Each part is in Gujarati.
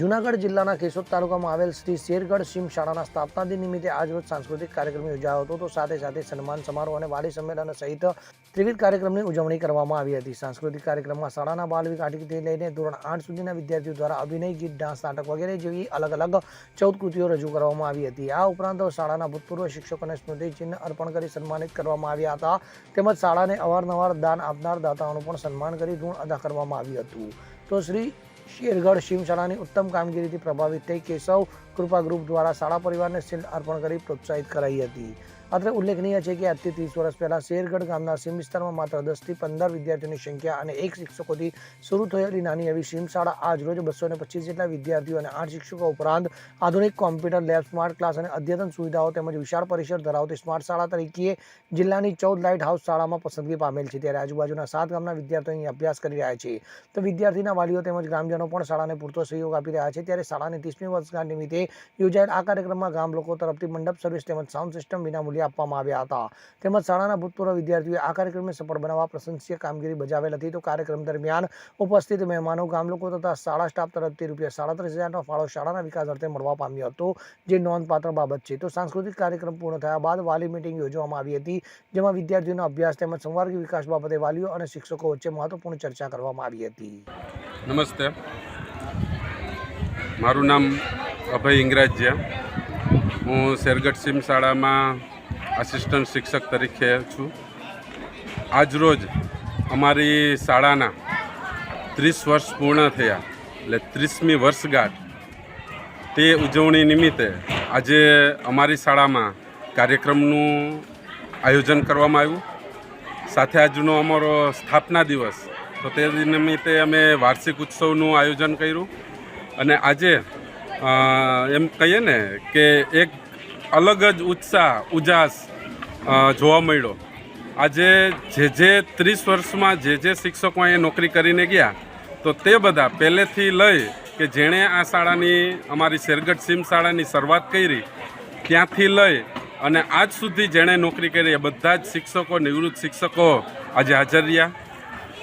જૂનાગઢ જિલ્લાના કેશોદ તાલુકામાં આવેલ શ્રી શેરગઢ સિમ શાળાના સ્થાપના દિન નિમિત્તે આજરોજ સાંસ્કૃતિક કાર્યક્રમ યોજાયો હતો. તો સાથે સાથે સન્માન સમારોહ અને વાલી સંમેલન સહિત ત્રિવિધ કાર્યક્રમની ઉજવણી કરવામાં આવી હતી. સાંસ્કૃતિક કાર્યક્રમમાં શાળાના બાલ વિકાસથી લઈને ધોરણ આઠ સુધીના વિદ્યાર્થીઓ દ્વારા અભિનય, ગીત, ડાન્સ, નાટક વગેરે જેવી અલગ અલગ ચૌદ કૃતિઓ રજૂ કરવામાં આવી હતી. આ ઉપરાંત શાળાના ભૂતપૂર્વ શિક્ષકોને સ્મૃતિચિહ્ન અર્પણ કરી સન્માનિત કરવામાં આવ્યા હતા. તેમજ શાળાને અવારનવાર દાન આપનાર દાતાઓનું પણ સન્માન કરી ઋણ અદા કરવામાં આવ્યું હતું. તો શ્રી શેરગઢ શિવશાળાની ઉત્તમ કામગીરીથી પ્રભાવિત થઈ કેશવ કૃપા ગ્રુપ દ્વારા શાળા પરિવારને શિલ્ડ અર્પણ કરી પ્રોત્સાહિત કરાઈ હતી. અત્રે ઉલ્લેખનીય છે કે આજથી ત્રીસ વર્ષ પહેલાં શેરગઢ ગામના સીમ વિસ્તારમાં માત્ર દસથી પંદર વિદ્યાર્થીઓની સંખ્યા અને એક શિક્ષકોથી શરૂ થયેલી નાની એવી સીમ શાળા આજ રોજ બસો ને પચીસ જેટલા વિદ્યાર્થીઓ અને આઠ શિક્ષકો ઉપરાંત આધુનિક કોમ્પ્યુટર લેબ, સ્માર્ટ ક્લાસ અને અદ્યતન સુવિધાઓ તેમજ વિશાળ પરિસર ધરાવતી સ્માર્ટ શાળા તરીકે જિલ્લાની ચૌદ લાઇટ હાઉસ શાળામાં પસંદગી પામેલ છે. ત્યારે આજુબાજુના સાત ગામના વિદ્યાર્થીઓ અહીં અભ્યાસ કરી રહ્યા છે. તો વિદ્યાર્થીના વાલીઓ તેમજ ગ્રામજનો પણ શાળાને પૂરતો સહયોગ આપી રહ્યા છે. ત્યારે શાળાની ત્રીસમી વર્ષગાંઠ નિમિત્તે યોજાયેલ આ કાર્યક્રમમાં ગામ લોકો તરફથી મંડપ, સર્વિસ તેમજ સાઉન્ડ સિસ્ટમ આપવામાં આવ્યા હતા. તેમજ શાળાના ભૂતપૂર્વ વિદ્યાર્થીઓએ આ કાર્યક્રમને સફળ બનાવવા પ્રશંસીય કામગીરી બજાવેલ હતી. તો કાર્યક્રમ દરમિયાન ઉપસ્થિત મહેમાનો ગામ લોકો તથા શાળા સ્ટાફ તરફથી રૂપિયા સાડત્રીસ હજારનો ફાળો શાળાના વિકાસ અર્થે મળવા પામ્યો હતો, જે નોંધપાત્ર બાબત છે. તો સાંસ્કૃતિક કાર્યક્રમ પૂર્ણ થયા બાદ વાલી મિટિંગ યોજવામાં આવી હતી, જેમાં વિદ્યાર્થીઓનો અભ્યાસ તેમજ સંવાર્ગી વિકાસ બાબતે વાલીઓ અને શિક્ષકો વચ્ચે મહત્વપૂર્ણ ચર્ચા કરવામાં આવી હતી. નમસ્તે. મારું નામ અભય ઇંગ્રાજ્યા. હું શેરગઢ સિમ શાળામાં આસિસ્ટન્ટ શિક્ષક તરીકે છું. આજરોજ અમારી શાળાના ત્રીસ વર્ષ પૂર્ણ થયા, એટલે ત્રીસમી વર્ષગાંઠ. તે ઉજવણી નિમિત્તે આજે અમારી શાળામાં કાર્યક્રમનું આયોજન કરવામાં આવ્યું. સાથે આજનો અમારો સ્થાપના દિવસ, તો તે નિમિત્તે અમે વાર્ષિક ઉત્સવનું આયોજન કર્યું. અને આજે એમ કહીએ ને કે એક અલગ જ ઉત્સાહ, ઉજાસ જોવા મળ્યો. આજે જે જે ત્રીસ વર્ષમાં જે જે શિક્ષકો અહીંયા નોકરી કરીને ગયા, તો તે બધા પહેલેથી લઈ કે જેણે આ શાળાની, અમારી શેરગઢ સીમ શાળાની શરૂઆત કરી, ત્યાંથી લઈ અને આજ સુધી જેણે નોકરી કરી, એ બધા જ શિક્ષકો, નિવૃત્ત શિક્ષકો આજે હાજર રહ્યા.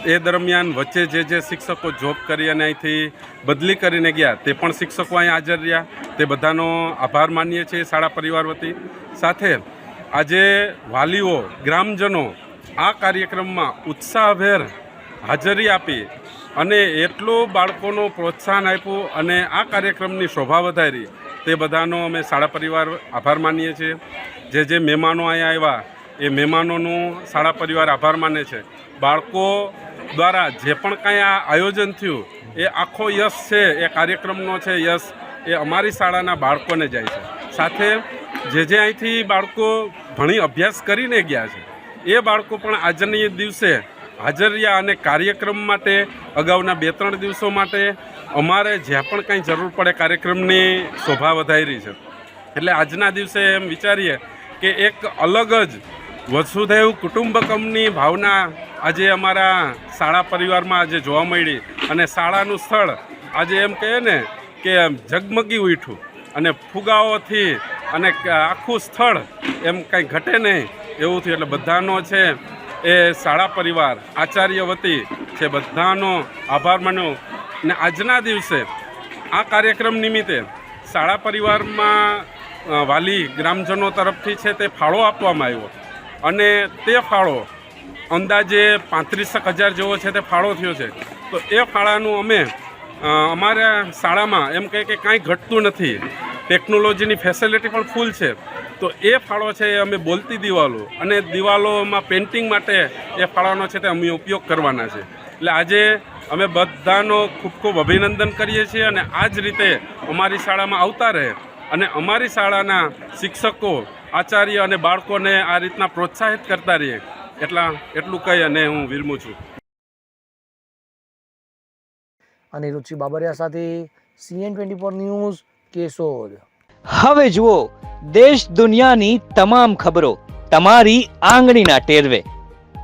એ દરમિયાન વચ્ચે જે જે શિક્ષકો જોબ કરી અને અહીંથી બદલી કરીને ગયા, તે પણ શિક્ષકો અહીં હાજર રહ્યા. તે બધાનો આભાર માનીએ છીએ શાળા પરિવાર વતી. સાથે આજે વાલીઓ, ગ્રામજનો આ કાર્યક્રમમાં ઉત્સાહભેર હાજરી આપી અને એટલું બાળકોનું પ્રોત્સાહન આપ્યું અને આ કાર્યક્રમની શોભા વધારી, તે બધાનો અમે શાળા પરિવાર આભાર માનીએ છીએ. જે જે મહેમાનો અહીંયા આવ્યા એ મહેમાનોનું શાળા પરિવાર આભાર માને છે. બાળકો દ્વારા જે પણ કાંઈ આ આયોજન થયું, એ આખો યશ છે, એ કાર્યક્રમનો છે યશ, એ અમારી શાળાના બાળકોને જાય છે. સાથે જે જે અહીંથી બાળકો ભણી અભ્યાસ કરીને ગયા છે, એ બાળકો પણ આજની દિવસે હાજર અને કાર્યક્રમ માટે અગાઉના બે ત્રણ દિવસો માટે અમારે જ્યાં પણ કાંઈ જરૂર પડે કાર્યક્રમની શોભા વધારી છે. એટલે આજના દિવસે એમ વિચારીએ કે એક અલગ જ વસુધૈવ કુટુંબકમની ભાવના આજે અમારા શાળા પરિવારમાં આજે જોવા મળી અને શાળાનું સ્થળ આજે એમ કહે ને કે ઝગમગી ઉઠ્યું અને ફુગાઓથી અને આખું સ્થળ એમ કાંઈ ઘટે નહીં એવું થયું. એટલે બધાનો છે એ શાળા પરિવાર આચાર્ય વતી છે બધાનો આભાર માન્યો ને આજના દિવસે આ કાર્યક્રમ નિમિત્તે શાળા પરિવારમાં વાલી ગ્રામજનો તરફથી છે તે ફાળો આપવામાં આવ્યો. અને તે ફાળો અંદાજે પાંત્રીસેક હજાર જેવો છે તે ફાળો થયો છે. તો એ ફાળાનું અમે અમારા શાળામાં એમ કહે કે કાંઈ ઘટતું નથી. ટેકનોલોજીની ફેસિલિટી પણ ફૂલ છે. તો એ ફાળો છે એ અમે બોલતી દિવાલો અને દિવાલોમાં પેઇન્ટિંગ માટે એ ફાળાનો છે તે અમે ઉપયોગ કરવાના છે. એટલે આજે અમે બધાનો ખૂબ ખૂબ અભિનંદન કરીએ છીએ અને આ જ રીતે અમારી શાળામાં આવતા રહે અને અમારી શાળાના શિક્ષકો આચાર્ય અને બાળકોને આ રીતના પ્રોત્સાહિત કરતા રહીએ. એટલા એટલું કહી અને હું વિરમું છું. અનિરુચિ બાબરિયા સાથે CN twenty four news Keshod. હવે જુઓ દેશ દુનિયાની તમામ ખબરો તમારી આંગળીના ટેરવે.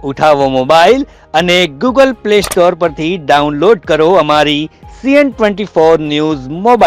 ઉઠાવો મોબાઈલ અને ગૂગલ પ્લે સ્ટોર પરથી ડાઉનલોડ કરો અમારી CN twenty four news mobile.